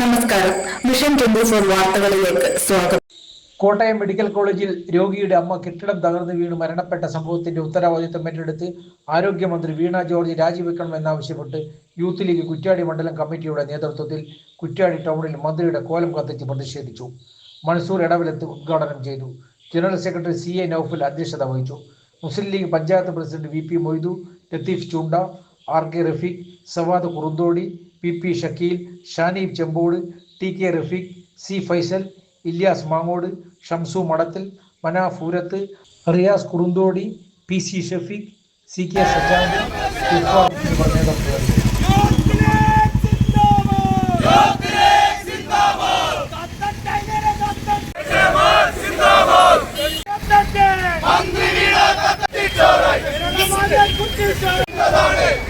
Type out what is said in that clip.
നമസ്കാരം. മിഷൻ വാർത്തകളിലേക്ക് സ്വാഗതം. കോട്ടയം മെഡിക്കൽ കോളേജിൽ രോഗിയുടെ അമ്മ കെട്ടിടം തകർന്നു വീണ് മരണപ്പെട്ട സംഭവത്തിന്റെ ഉത്തരവാദിത്തം ഏറ്റെടുത്ത് ആരോഗ്യമന്ത്രി വീണ ജോർജ് രാജിവെക്കണമെന്നാവശ്യപ്പെട്ട് യൂത്ത് ലീഗ് കുറ്റ്യാടി മണ്ഡലം കമ്മിറ്റിയുടെ നേതൃത്വത്തിൽ കുറ്റ്യാടി ടൗണിൽ മന്ത്രിയുടെ കോലം കത്തിച്ച് പ്രതിഷേധിച്ചു. മൺസൂർ ഇടവലത്ത് ഉദ്ഘാടനം ചെയ്തു. General secretary C A Noufal അധ്യക്ഷത വഹിച്ചു. Muslim League panchayat president V P Moidu Latheef Choonda R K Rafeeq Savad Kurunthodi P P Shakeel Shaneeb Chembode T K Rafeeq C Faisal Ilyas Mangode Shamsu Madathil Manafoorath Riyas Kurunthodi P C Shafeeq C K Sajad അതാണ്